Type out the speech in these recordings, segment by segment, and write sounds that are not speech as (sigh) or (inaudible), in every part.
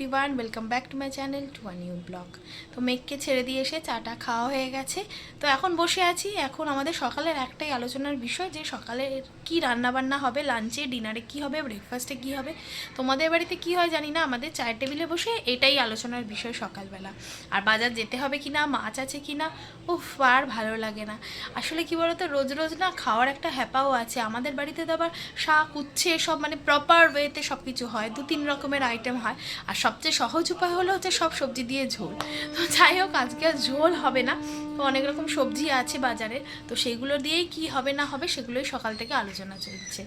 Everyone welcome back to my channel to a new blog তো মেঘকে ছেড়ে দিয়ে এসে চাটা খাওয়া হয়ে গেছে। তো এখন বসে আছি। এখন আমাদের সকালের একটাই আলোচনার বিষয় যে সকালে কি রান্না বান্না হবে লাঞ্চে ডিনারে কি হবে ব্রেকফাস্টে কি হবে। তোমাদের বাড়িতে কি হয় জানি না, আমাদের চায়ের টেবিলে বসে এটাই আলোচনার বিষয় সকালবেলা। আর বাজার যেতে হবে কি না, মাছ আছে কি না, উফ, আর ভালো লাগে না। আসলে কি বলতো, রোজ রোজ না খাওয়ার একটা হ্যাপাও আছে। আমাদের বাড়িতে তো আবার শাক, উচ্ছে সব মানে প্রপার ওয়েতে সব কিছু হয়। দু তিন রকমের আইটেম হয়। আর সবচেয়ে সহজ উপায় হলো হচ্ছে সব সবজি দিয়ে ঝোল। তো যাই হোক, আজকে আর ঝোল হবে না। তো অনেক রকম সবজি আছে বাজারে। তো সেগুলো দিয়েই কি হবে না হবে সেগুলোই সকাল থেকে আলোচনা চলছে।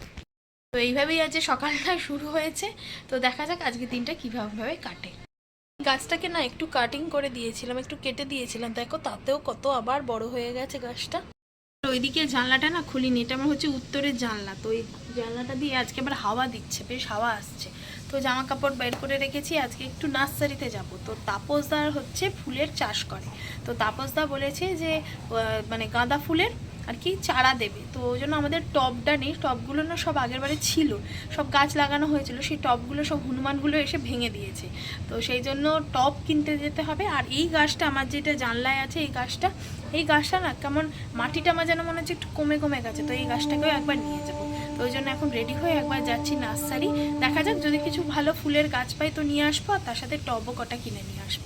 তো এইভাবেই আজকে সকালটা শুরু হয়েছে। তো দেখা যাক আজকে দিনটা কীভাবে কাটে। গাছটাকে না একটু কাটিং করে দিয়েছিলাম, একটু কেটে দিয়েছিলাম। দেখো তাতেও কত আবার বড় হয়ে গেছে গাছটা। তো ওইদিকে জানলাটা না খুলিনি, এটা আমার হচ্ছে উত্তরের জানলা। তো এই জানলাটা দিয়ে আজকে আবার হাওয়া দিচ্ছে, বেশ হাওয়া আসছে। তো জামা কাপড় বের করে রেখেছি, আজকে একটু নার্সারিতে যাব। তো তাপসদার হচ্ছে ফুলের চাষ করে। তো তাপসদা বলেছে যে মানে গাঁদা ফুলের আর কি চারা দেবে। তো ওই জন্য আমাদের টবটা নেই টবগুলো না সব আগের বারে ছিল। সব গাছ লাগানো হয়েছিল, সেই টবগুলো সব হনুমানগুলো এসে ভেঙে দিয়েছে। তো সেই জন্য টব কিনতে যেতে হবে। আর এই গাছটা আমার যেটা জানলায় আছে, এই গাছটা এই গাছটা না কেমন মাটিটা আমার যেন মনে হচ্ছে একটু কমে কমে গেছে। তো এই গাছটাকেও একবার নিয়ে যাব। ওই জন্য এখন রেডি হয়ে একবার যাচ্ছি নার্সারি। দেখা যাক, যদি কিছু ভালো ফুলের গাছ পাই তো নিয়ে আসব, আর তার সাথে টবও কটা কিনে নিয়ে আসব।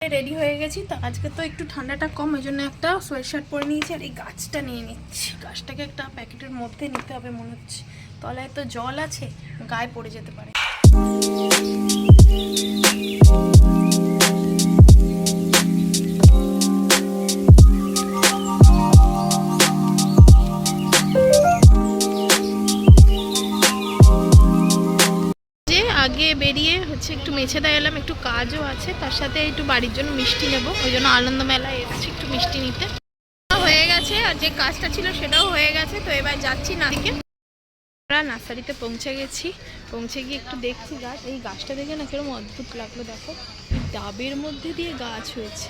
রেডি হয়ে গেছি, তো আজকে তো একটু ঠান্ডাটা কম, ওই জন্য একটা সোয়েট শার্ট পরে নিয়েছি, আর এই গাছটা নিয়ে নিচ্ছি। গাছটাকে একটা প্যাকেটের মধ্যে নিতে হবে মনে হচ্ছে। তলায় তো জল আছে, গায়ে পড়ে যেতে পারে। বেরিয়ে হচ্ছে একটু মেছেদা এলাম, একটু কাজও আছে, তার সাথে একটু বাড়ির জন্য মিষ্টি নেব, ওই জন্য আনন্দ মেলায় এসেছি, একটু মিষ্টি নিতে। হয়ে গেছে, আর যে কাজটা ছিল সেটাও হয়ে গেছে, তো এবার যাচ্ছি না দিকে আমরা নার্সারিতে পৌঁছে গেছি, পৌঁছে গিয়ে একটু দেখছি গাছ। এই গাছটা দেখে না কীরকম অদ্ভুত লাগল, দেখো। ডাবের মধ্যে দিয়ে গাছ হয়েছে।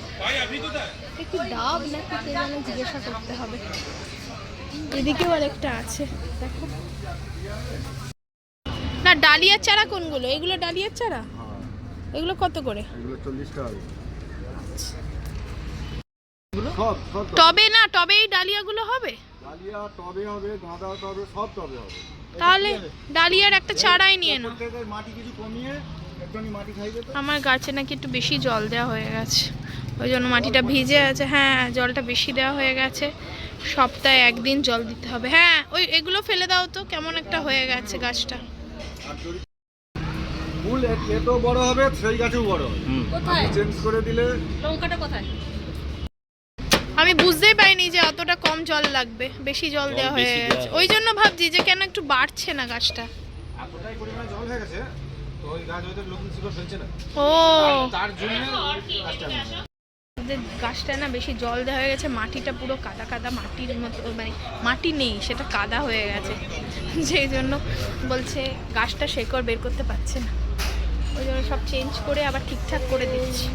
একটু ডাব নাকি যেন জিজ্ঞাসা করতে হবে। এদিকেও আরেকটা আছে, দেখো। না ডালিয়ার চারা কোনগুলো? এগুলো ডালিয়ার চারা? এগুলো কত করে? এগুলো চল্লিশ টাকা সব সব টবে। না টবে এই ডালিয়াগুলো হবে? ডালিয়া টবে হবে গাঁদা টবে সব টবে হবে। তাহলে ডালিয়ার একটা চারাই নিয়ে নাও। মাটি কিছু কমিয়ে আমার গাছে নাকি একটু বেশি জল দেওয়া হয়ে গেছে। ওই জন্য মাটিটা ভিজে আছে। হ্যাঁ জলটা বেশি দেওয়া হয়ে গেছে। সপ্তাহে একদিন জল দিতে হবে। হ্যাঁ ওই এগুলো ফেলে দাও তো কেমন একটা হয়ে গেছে গাছটা। আর ফুল এত বড় হবে সেই গাছেও বড় হবে। কোথায়? চেঞ্জ করে দিলে লঙ্কাটা কোথায়? আমি বুঝতেই পারিনি যে অতটা কম জল লাগবে বেশি জল দেওয়া হয়ে গেছে। ওই জন্য ভাবছি যে কেন একটু বাড়ছে না গাছটা? এতটাই পরিমাণে জল হয়ে গেছে তো ওই গাছ হয়তো নতুন শিকড় ফেলছে না। ও। তার জন্য গাছটা যে গাছটা না বেশি জল দেওয়া হয়ে গেছে মাটিটা পুরো কাদা কাদা মাটির মতো মানে মাটি নেই সেটা কাদা হয়ে গেছে। (laughs) যেই জন্য বলছে গাছটা শেকড় বের করতে পারছে না। ওই জন্য সব চেঞ্জ করে আবার ঠিকঠাক করে দিচ্ছি।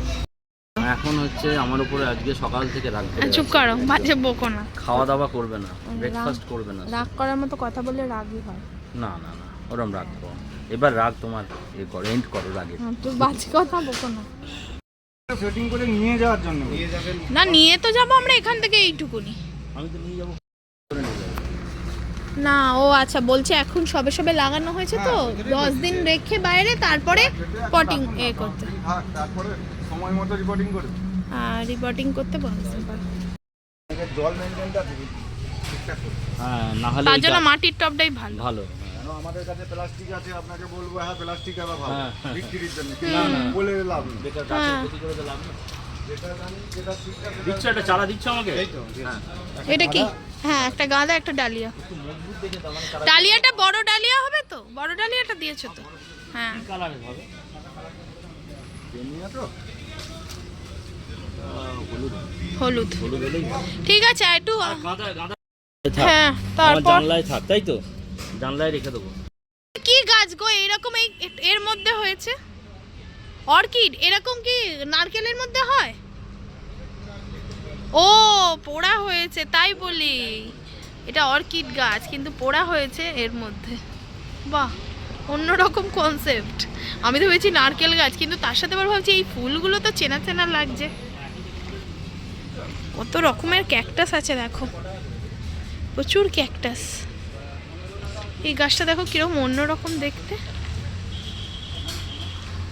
এখন হচ্ছে আমার উপরে আজকে সকাল থেকে রাগ করে চুপ করো বাজে বকো না। খাওয়া দাওয়া করবে না ব্রেকফাস্ট করবে না। রাগ করার মতো কথা বললে রাগই হয়। না না না ওরম রাগ করো এবার রাগ তোমার এ করো এন্ড করো রাগে। তো বাজে কথা বকো না। সেটিং করে নিয়ে যাওয়ার জন্য। নিয়ে যাবেন না নিয়ে তো যাব আমরা এখান থেকে এইটুকুনি। আমি তো নিয়ে যাব। না ও আচ্ছা বলছে এখন সবে সবে লাগানো হয়েছে তো দশ দিন রেখে বাইরে তারপরে পটিং এ করতে। তারপরে সময় মতো রিপোর্টিং করে রিপোর্টিং করতে বলছে জল মেনটেনটা হ্যাঁ না হলে তার জন্য মাটির টপটাই ভালো। ভালো। আমাদের কাছে প্লাস্টিক আছে আপনাকে বলব হ্যাঁ প্লাস্টিক আবার ভালো। হ্যাঁ, হ্যাঁ। বিক্রির জন্য। বলে লাভ নেই। বেকার হ্যাঁ। ক্ষতি করে লাভ নেই। দিচ্ছ একটা চারা দিচ্ছ আমাকে? হ্যাঁ। এটা কি? হ্যাঁ একটা গাঁদা একটা ডালিয়া। মানে ডালিয়াটা বড় ডালিয়া হবে তো? বড় ডালিয়াটা দিয়েছ তো? হ্যাঁ। হলুদ। ঠিক আছে একটু হ্যাঁ তারপর জানলায় থাক তাই তো? জানলায় রেখে দেবো। কি গাছ গো? এরকম এই এর মধ্যে হয়েছে? অর্কিড, এরকম কি নারকেলের মধ্যে হয়? ও, পোড়া হয়েছে, তাই বলি। এটা অর্কিড গাছ, কিন্তু পোড়া হয়েছে এর মধ্যে। বাহ, অন্যরকম কনসেপ্ট আমি তো ভেবেছি নারকেল গাছ, কিন্তু তার সাথে আবার ভাবছি এই ফুলগুলো তো চেনা চেনা লাগছে। কত রকমের ক্যাকটাস আছে দেখো। প্রচুর ক্যাকটাস এই গাছটা দেখো কীরকম অন্যরকম দেখতে।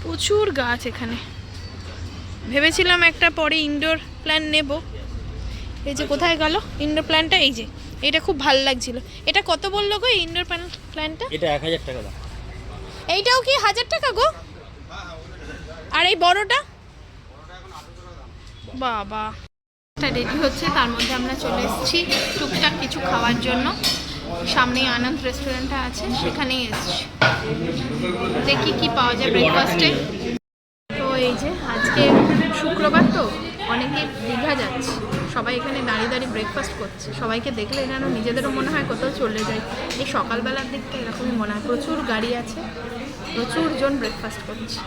প্রচুর গাছ এখানে। ভেবেছিলাম একটা পরে ইনডোর প্ল্যান নেব। এই যে কোথায় গেল? ইনডোর প্ল্যানটা এই যে এটা খুব ভালো লাগছিল। এটা কত বলল গো ইনডোর প্ল্যানটা এটা এক হাজার টাকা দাম। এইটাও কি হাজার টাকা গো? আর এই বড়টা? বাবা। রেডি হচ্ছে তার মধ্যে আমরা চলে এসেছি টুকটাক কিছু খাওয়ার জন্য। সামনেই আনন্দ রেস্টুরেন্টটা আছে, সেখানেই এসেছি। দেখি কি পাওয়া যায় ব্রেকফাস্টে তো এই যে আজকে শুক্রবার তো অনেকে দীঘা যাচ্ছে। সবাই এখানে দাঁড়িয়ে দাঁড়িয়ে ব্রেকফাস্ট করছে। সবাইকে দেখলে যেন নিজেদেরও মনে হয় কোথাও চলে যায়। এই সকালবেলার দিকটা এরকমই মনে হয়। প্রচুর গাড়ি আছে, প্রচুর জন ব্রেকফাস্ট করছে।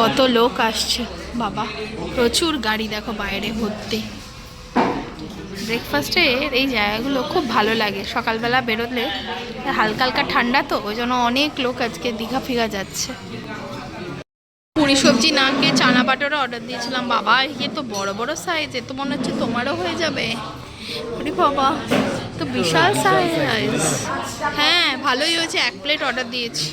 কত লোক আসছে, বাবা। প্রচুর গাড়ি দেখো বাইরে ভর্তি। ব্রেকফাস্টের এই জায়গাগুলো খুব ভালো লাগে। সকালবেলা বেরোলে হালকা হালকা ঠান্ডা তো, ওই জন্য অনেক লোক আজকে দীঘা ফিঘা যাচ্ছে। পুরি সবজি না খেয়ে চানা বাটারও অর্ডার দিয়েছিলাম। বাবা ইয়ে তো বড় বড় সাইজ এ তো মনে হচ্ছে তোমারও হয়ে যাবে। বাবা, তো বিশাল সাইজ হ্যাঁ ভালোই হয়েছে, এক প্লেট অর্ডার দিয়েছি।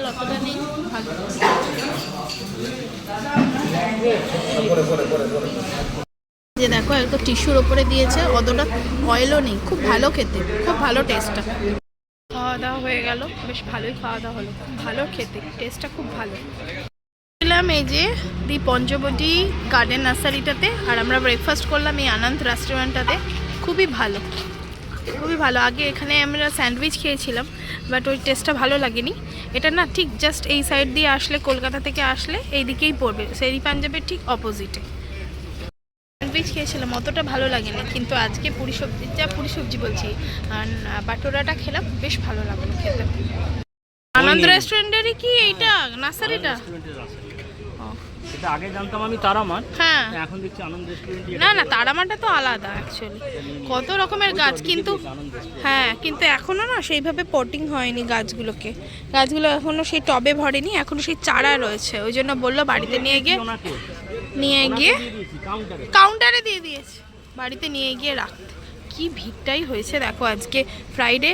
তেল অতটা নেই যে দেখো একদম টিস্যুর ওপরে দিয়েছে, অতটা অয়েলও নেই। খুব ভালো খেতে, খুব ভালো টেস্টটা খাওয়া দাওয়া হয়ে গেল, বেশ ভালোই খাওয়া দাওয়া হলো ভালো খেতে টেস্টটা খুব ভালো। এলাম এই যে দি পঞ্চবটি গার্ডেন নার্সারিটাতে আর আমরা ব্রেকফাস্ট করলাম এই আনন্দ রেস্টুরেন্টটাতে খুবই ভালো। খুবই ভালো। আগে এখানে আমরা স্যান্ডউইচ খেয়েছিলাম বাট ওই টেস্টটা ভালো লাগেনি। এটা না ঠিক জাস্ট এই সাইড দিয়ে আসলে কলকাতা থেকে আসলে এই দিকেই পড়বে। সেই পাঞ্জাবের ঠিক অপোজিটে। স্যান্ডউইচ খেয়েছিলাম অতটা ভালো লাগেনি কিন্তু আজকে পুরি সবজি যা পুরি সবজি বলছি বাটোরাটা খেলাম বেশ ভালো লাগল খেতে। আনন্দ রেস্টুরেন্টেরই কি এইটা? নার্সারিটা? ও, এটা আগে জানতাম আমি তারামার হ্যাঁ। এখন দেখছি আনন্দ রেস্টুরেন্টই না না তারামাটা তো আলাদা অ্যাকচুয়ালি কত রকমের গাছ কিন্তু হ্যাঁ কিন্তু এখনও না সেইভাবে পটিং হয়নি গাছগুলোকে। গাছগুলো এখনও সেই টবে ভরেনি এখনও সেই চারা রয়েছে। ওই জন্য বলল বাড়িতে নিয়ে গিয়ে নিয়ে গিয়ে কাউন্টারে দিয়ে দিয়েছে। বাড়িতে নিয়ে গিয়ে রাখতে কি ভিড়টাই হয়েছে দেখো আজকে ফ্রাইডে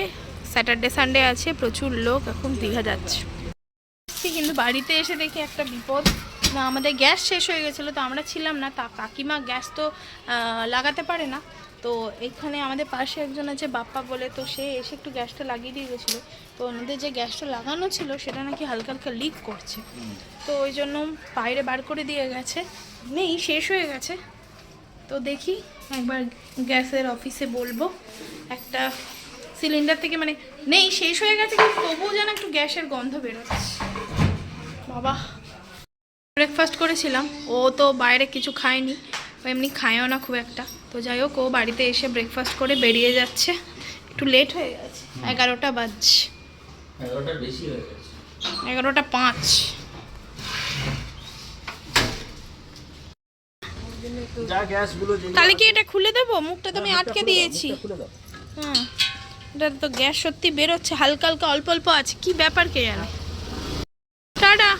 স্যাটারডে সানডে আছে প্রচুর লোক এখন দীঘা যাচ্ছে। কিন্তু বাড়িতে এসে দেখি একটা বিপদ। আমাদের গ্যাস শেষ হয়ে গেছিল, তো আমরা ছিলাম না। তা কাকিমা গ্যাস তো লাগাতে পারে না। তো এখানে আমাদের পাশে একজন আছে বাপ্পা বলে, তো সে এসে একটু গ্যাসটা লাগিয়ে দিয়ে গেছিল। তো ওনাদের যে গ্যাসটা লাগানো ছিল, সেটা নাকি হালকা হালকা লিক করছে। তো ওই জন্য বাইরে বার করে দিয়ে গেছে। নেই, শেষ হয়ে গেছে। তো দেখি, একবার গ্যাসের অফিসে বলব। একটা সিলিন্ডার থেকে মানে নেই, শেষ হয়ে গেছে, কিন্তু তবুও যেন একটু গ্যাসের গন্ধ বেরোচ্ছে। বাবা। ব্রেকফাস্ট করেছিলাম। ও তো বাইরে কিছু খায়নি। ও এমনি খায়ও না খুব একটা। তো যাই হোক ও বাড়িতে এসে ব্রেকফাস্ট করে বেরিয়ে যাচ্ছে। একটু লেট হয়ে গেছে। এগারোটা বাজছে। হয়ে এগারোটা পাঁচ। তাহলে কি এটা খুলে দেবো? মুখটা তো আমি আটকে দিয়েছি। হ্যাঁ এটা তো গ্যাস সত্যি বেরোচ্ছে। হালকা হালকা অল্প অল্প আছে। কি ব্যাপার কে জানে? টাটা।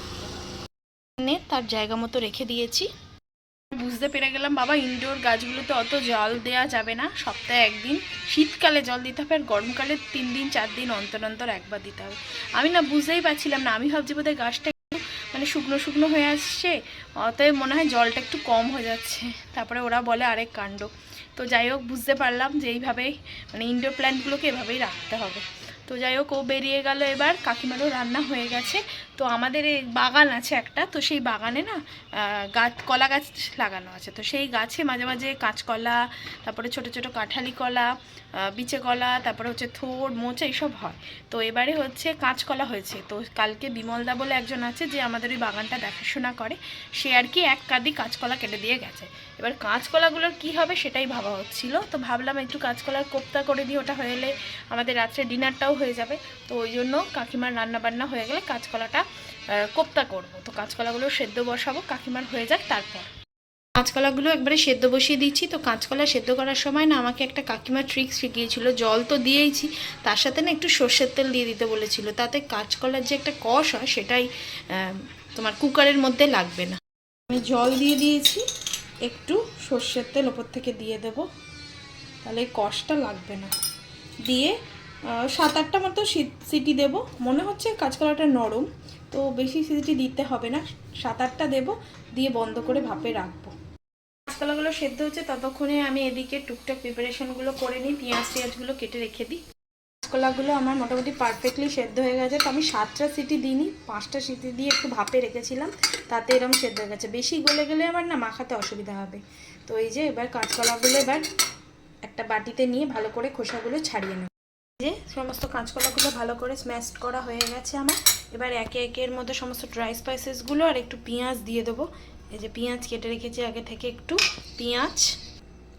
নে তার জায়গা মতো রেখে দিয়েছি। বুঝতে পেরে গেলাম, বাবা ইনডোর গাছগুলোতে অত জল দেওয়া যাবে না। সপ্তাহে একদিন, শীতকালে জল দিতে হবে আর গরমকালে তিন দিন, চার দিন অন্তর অন্তর একবার দিতে হবে। আমি না বুঝতেই পারছিলাম না, আমি ভাবছি বোধহয় গাছটা মানে শুকনো শুকনো হয়ে আসছে, অতএব মনে হয় জলটা একটু কম হয়ে যাচ্ছে। তারপরে ওরা বলে আরেক কাণ্ড। তো যাই হোক, বুঝতে পারলাম যে এইভাবেই মানে ইনডোর প্ল্যান্টগুলোকে এভাবেই রাখতে হবে। তো যাই হোক, ও বেরিয়ে গেল এবার। কাকিমারও রান্না হয়ে গেছে। তো আমাদের এই বাগান আছে একটা, তো সেই বাগানে না গাছ, কলা গাছ লাগানো আছে। তো সেই গাছে মাঝে মাঝে কাঁচকলা, তারপরে ছোট ছোট কাঁঠালি কলা বিচে কলা, তারপরে হচ্ছে থোড় মোচা এইসব হয়। তো এবারে হচ্ছে কাঁচকলা হয়েছে। তো কালকে বিমলদা বলে একজন আছে যে আমাদের ওই বাগানটা দেখাশোনা করে। সে আর কি এক কাঁদি কাঁচকলা কেটে দিয়ে গেছে। এবার কাঁচকলাগুলোর কি হবে সেটাই ভাবা হচ্ছিল। তো ভাবলাম একটু কাঁচকলার কোপ্তা করে দিই, ওটা হয়ে এলে আমাদের রাত্রে ডিনারটাও হয়ে যাবে। তো ওই জন্য কাকিমার রান্না বান্না হয়ে গেলে কাঁচকলাটা কোপ্তা করব। তো কাঁচকলাগুলো সেদ্ধ বসাবো, কাকিমার হয়ে যাক তারপর। কাঁচকলাগুলো একবারে সেদ্ধ বসিয়ে দিচ্ছি। তো কাঁচকলা সেদ্ধ করার সময় না আমাকে একটা কাকিমা ট্রিক্স শিখিয়েছিল, জল তো দিয়েইছি। তার সাথে না একটু সর্ষের তেল দিয়ে দিতে বলেছিল। তাতে কাঁচকলার যে একটা কষ হয় সেটাই তোমার কুকারের মধ্যে লাগবে না। আমি জল দিয়ে দিয়েছি। একটু সর্ষের তেল ওপর থেকে দিয়ে দেব। তাহলে এই কষটা লাগবে না। দিয়ে সাত আটটা মতো সিটি দেব। মনে হচ্ছে কাঁচকলাটা নরম, তো বেশি সিটি দিতে হবে না। সাত আটটা দেবো, দিয়ে বন্ধ করে ভাপে রাখব। কাঁচকলাগুলো সেদ্ধ হচ্ছে, ততক্ষণে আমি এদিকে টুকটাক প্রিপারেশনগুলো করে নিই। পেঁয়াজ টিয়াজগুলো কেটে রেখে দিই। কাঁচকলাগুলো আমার মোটামুটি পারফেক্টলি সেদ্ধ হয়ে গেছে। তো আমি সাতটা সিটি দিইনি, পাঁচটা সিটি দিয়ে একটু ভাপে রেখেছিলাম, তাতে এরকম সেদ্ধ হয়ে গেছে। বেশি গলে গেলে আমার না মাখাতে অসুবিধা হবে। তো এই যে এবার কাঁচকলাগুলো এবার একটা বাটিতে নিয়ে ভালো করে খোসাগুলো ছাড়িয়ে নেব। যে সমস্ত কাঁচকলাগুলো ভালো করে স্ম্যাশ করা হয়ে গেছে আমার। এবার একে একে এর মধ্যে সমস্ত ড্রাই স্পাইসেসগুলো আর একটু পেঁয়াজ দিয়ে দেবো। এই যে পেঁয়াজ কেটে রেখেছি, আগে থেকে একটু পেঁয়াজ।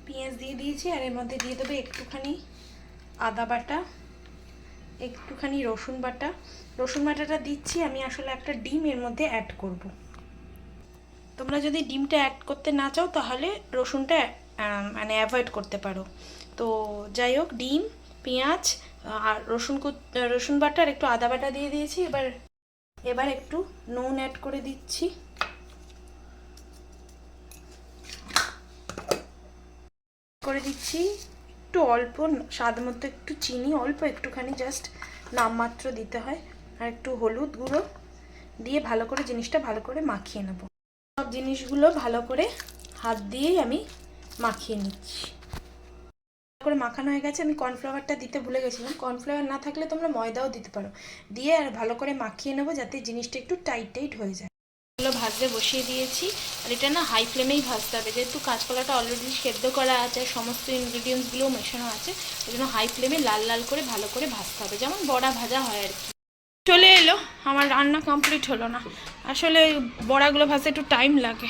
পেঁয়াজ দিয়ে দিয়েছি, আর এর মধ্যে দিয়ে দেবো একটুখানি আদা বাটা। একটুখানি রসুন বাটা। রসুন বাটাটা দিচ্ছি, আমি আসলে একটা ডিম এর মধ্যে অ্যাড করব। তোমরা যদি ডিমটা অ্যাড করতে না চাও, তাহলে রসুনটা মানে অ্যাভয়েড করতে পারো। তো যাই হোক, ডিম, পেঁয়াজ আর রসুন রসুন বাটা আর একটু আদা বাটা দিয়ে দিয়েছি। এবার এবার একটু নুন অ্যাড করে দিচ্ছি। করে দিচ্ছি একটু অল্প স্বাদ মতো একটু চিনি, অল্প একটুখানি জাস্ট নামমাত্র দিতে হয়। আর একটু হলুদ গুঁড়ো দিয়ে ভালো করে জিনিসটা ভালো করে মাখিয়ে নেব। সব জিনিসগুলো ভালো করে হাত দিয়েই আমি মাখিয়ে নিচ্ছি। ভালো করে মাখানো হয়ে গেছে, আমি কর্নফ্লাওয়ারটা দিতে ভুলে গেছিলাম। কর্নফ্লাওয়ার না থাকলে তোমরা ময়দাও দিতে পারো। দিয়ে আর ভালো করে মাখিয়ে নেব যাতে জিনিসটা একটু টাইট টাইট হয়ে যায়। এগুলো ভাজতে বসিয়ে দিয়েছি। আর এটা না হাই ফ্লেমেই ভাজতে হবে। যেহেতু কাঁচকলাটা অলরেডি সেদ্ধ করা আছে সমস্ত ইনগ্রিডিয়েন্টসগুলোও মেশানো আছে ওই জন্য হাই ফ্লেমে লাল লাল করে ভালো করে ভাজতে হবে। যেমন বড়া ভাজা হয় আর কি। চলে এলো। আমার রান্না কমপ্লিট হলো না। আসলে বড়াগুলো ভাজতে একটু টাইম লাগে।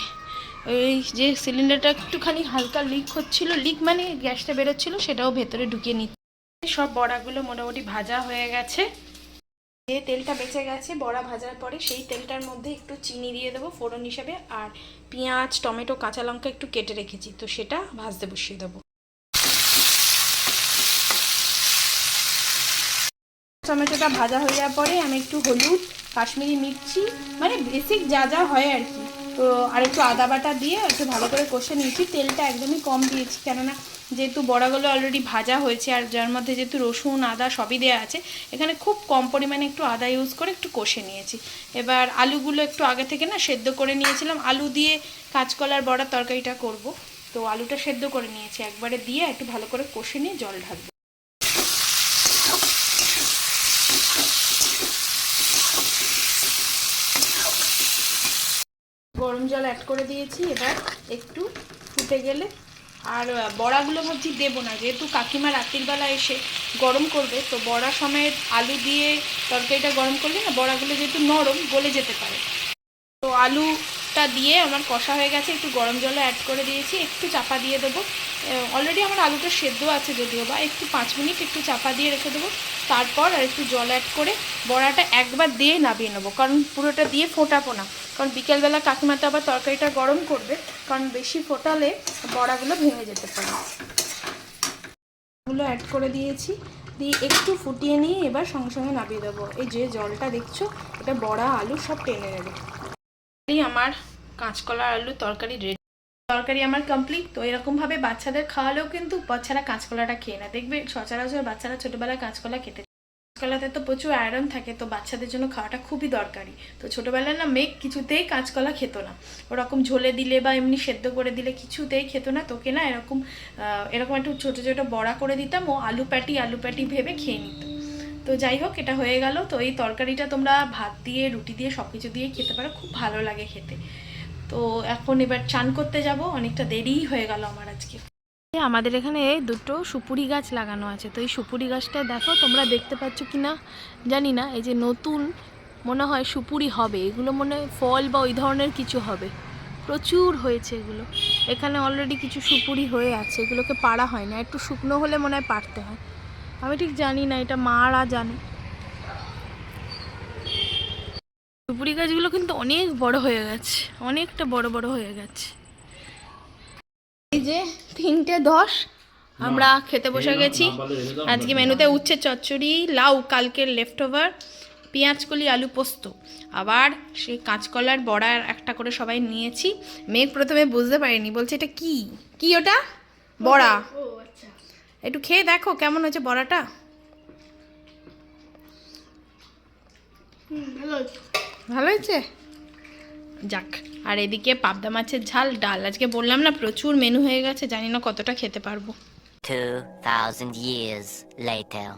ওই যে সিলিন্ডারটা একটুখানি হালকা লিক হচ্ছিল লিক মানে গ্যাসটা বেরোচ্ছিল, সেটাও ভেতরে ঢুকিয়ে নিচ্ছে। সব বড়াগুলো মোটামুটি ভাজা হয়ে গেছে। যে তেলটা বেঁচে গেছে, বড়া ভাজার পরে সেই তেলটার মধ্যে একটু চিনি দিয়ে দেবো ফোড়ন হিসাবে, আর পেঁয়াজ, টমেটো, কাঁচা লঙ্কা একটু কেটে রেখেছি, তো সেটা ভাজতে বসিয়ে দেবো। টমেটোটা ভাজা হয়ে যাওয়ার পরে আমি একটু হলুদ, কাশ্মীরি মির্চি মানে বেসিক যা যা হয় আর কি। তো আর একটু আদা বাটা দিয়ে একটু ভালো করে কষে নিয়েছি। তেলটা একদমই কম দিয়েছি, কেননা যেহেতু বড়াগুলো অলরেডি ভাজা হয়েছে আর যার মধ্যে যেহেতু রসুন, আদা সবই দেওয়া আছে, এখানে খুব কম পরিমাণে একটু আদা ইউজ করে একটু কষে নিয়েছি। এবার আলুগুলো একটু আগে থেকে না সেদ্ধ করে নিয়েছিলাম। আলু দিয়ে কাঁচকলার বড়ার তরকারিটা করব। তো আলুটা সেদ্ধ করে নিয়েছি। একবারে দিয়ে একটু ভালো করে কষে নিয়ে জল ঢালবো। গরম জল অ্যাড করে দিয়েছি। এবার একটু ফুটে গেলে আর বড়াগুলো ভাবছি দেবো না। যেহেতু কাকিমা রাত্রিবেলা এসে গরম করবে, তো বড়া সময় আলু দিয়ে তরকারিটা গরম করলে না, বড়াগুলো যেহেতু নরম, গলে যেতে পারে। তো আলুটা দিয়ে আমার কষা হয়ে গেছে, একটু গরম জলে অ্যাড করে দিয়েছি, একটু চাপা দিয়ে দেবো। অলরেডি আমার আলুটা সেদ্ধ আছে যদিও বা একটু পাঁচ মিনিট একটু চাপা দিয়ে রেখে দেবো। তারপর আর একটু জল অ্যাড করে বড়াটা একবার দিয়ে নামিয়ে নেব। কারণ পুরোটা দিয়ে ফোটাবো না। কারণ বিকেলবেলা কাকিমাতে আবার তরকারিটা গরম করবে। কারণ বেশি ফোটালে বড়াগুলো ভেঙে যেতে পারে। গুলো অ্যাড করে দিয়েছি। দিয়ে একটু ফুটিয়ে নিয়ে এবার সঙ্গে সঙ্গে নামিয়ে দেবো। এই যে জলটা দেখছ, এটা বড়া, আলু সব টেনে নেবে। আমার কাঁচকলা আলু তরকারি রেডি তরকারি আমার কমপ্লিট তো এরকমভাবে বাচ্চাদের খাওয়ালেও কিন্তু বাচ্চারা কাঁচকলাটা খেয়ে না দেখবে সচরাচর বাচ্চারা ছোটোবেলায় কাঁচকলা খেতে কাঁচকলাতে তো প্রচুর আয়রন থাকে, তো বাচ্চাদের জন্য খাওয়াটা খুবই দরকারি। তো ছোটোবেলায় না মেঘ কিছুতেই কাঁচকলা খেত না। ওরকম ঝোলে দিলে বা এমনি সেদ্ধ করে দিলে কিছুতেই খেত না। তোকে না এরকম এরকম একটু ছোটো ছোটো বড়া করে দিতাম, ও আলু প্যাটি আলু প্যাটি ভেবে খেয়ে নিত। তো যাই হোক, এটা হয়ে গেল। তো এই তরকারিটা তোমরা ভাত দিয়ে, রুটি দিয়ে সব কিছু দিয়ে খেতে পারো। খুব ভালো লাগে খেতে। তো এখন এবার চান করতে যাব, অনেকটা দেরিই হয়ে গেল আমার আজকে। আমাদের এখানে দুটো সুপুরি গাছ লাগানো আছে, তো এই সুপুরি গাছটা দেখো তোমরা দেখতে পাচ্ছ কি না জানি না, এই যে নতুন মনে হয় সুপুরি হবে, এগুলো মনে ফল বা ওই ধরনের কিছু হবে। প্রচুর হয়েছে এগুলো, এখানে অলরেডি কিছু সুপুরি হয়ে আছে, এগুলোকে পাড়া হয় না, একটু শুকনো হলে মনে হয় পাড়তে হয়। আমি ঠিক জানি না, এটা মারা জানে। সুপুরি গাছগুলো কিন্তু অনেক বড় হয়ে গেছে অনেকটা বড় বড় হয়ে গেছে। এই যে তিনটে দশ আমরা খেতে বসে গেছি। আজকে মেনুতে উচ্ছে চচ্চড়ি লাউ কালকের লেফট ওভার পেঁয়াজকলি আলু পোস্ত। আবার সেই কাঁচকলার বড়ার একটা করে সবাই নিয়েছি। মেঘ প্রথমে বুঝতে পারেনি বলছে এটা কি? কি ওটা? বড়া। একটু খেয়ে দেখো কেমন হয়েছে বড়াটা। ভালো হয়েছে? যাক আর এদিকে পাবদা মাছের ঝাল ডাল। আজকে বললাম না প্রচুর মেনু হয়ে গেছে জানি না কতটা খেতে পারব। 2,000 years later.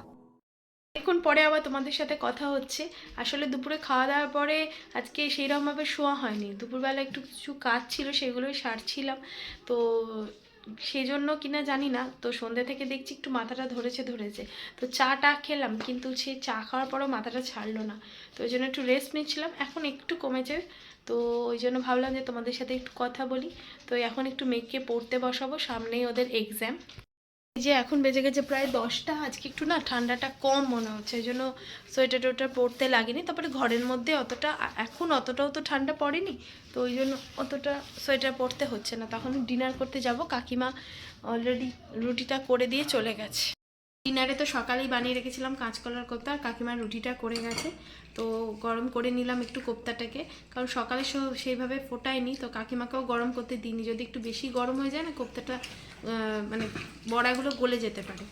এখন পরে আবার তোমাদের সাথে কথা হচ্ছে। আসলে দুপুরে খাওয়া দাওয়ার পরে আজকে সেইরকমভাবে শোয়া হয়নি। দুপুরবেলা একটু কিছু কাজ ছিল সেগুলোই সারছিলাম। তো সেই জন্য কিনা জানি না, তো সন্ধ্যে থেকে দেখছি একটু মাথাটা ধরেছে ধরেছে। তো চাটা খেলাম, কিন্তু সে চা খাওয়ার পরও মাথাটা ছাড়লো না। তো ওই জন্য একটু রেস্ট নিচ্ছিলাম, এখন একটু কমেছে। তো ওই জন্য ভাবলাম যে তোমাদের সাথে একটু কথা বলি। তো এখন একটু মেয়েকে পড়তে বসাবো, সামনেই ওদের এক্সাম যে এখন বেজে গেছে প্রায় দশটা, আজকে একটু না ঠান্ডাটা কম মনে হচ্ছে, এই জন্য সোয়েটার টোয়েটার পরতে লাগেনি। তারপরে ঘরের মধ্যে অতটা এখন অতটাও তো ঠান্ডা পড়েনি, তো ওই জন্য অতটা সোয়েটার পরতে হচ্ছে না। তখন ডিনার করতে যাব, কাকিমা অলরেডি রুটিটা করে দিয়ে চলে গেছে। ডিনারে তো সকালেই বানিয়ে রেখেছিলাম কাঁচকলার কোপ্তা, আর কাকিমার রুটিটা করে গেছে। তো গরম করে নিলাম একটু কোপ্তাটাকে, কারণ সকালে সেইভাবে ফোটায়নি, তো কাকিমাকেও গরম করতে দিইনি। যদি একটু বেশি গরম হয়ে যায় না, কোপ্তাটা মানে বড়াগুলো গলে যেতে পারে।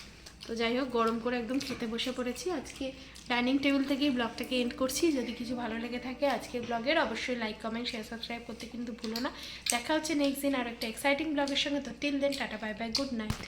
তো যাই হোক, গরম করে একদম খেতে বসে পড়েছি। আজকে ডাইনিং টেবিল থেকেই ব্লগটাকে এন্ড করছি। যদি কিছু ভালো লেগে থাকে আজকের ব্লগের, অবশ্যই লাইক, কমেন্ট, শেয়ার, সাবস্ক্রাইব করতে কিন্তু ভুলো না। দেখা হচ্ছে নেক্সট দিন আর একটা এক্সাইটিং ব্লগের সঙ্গে। তো till then tata bye bye good night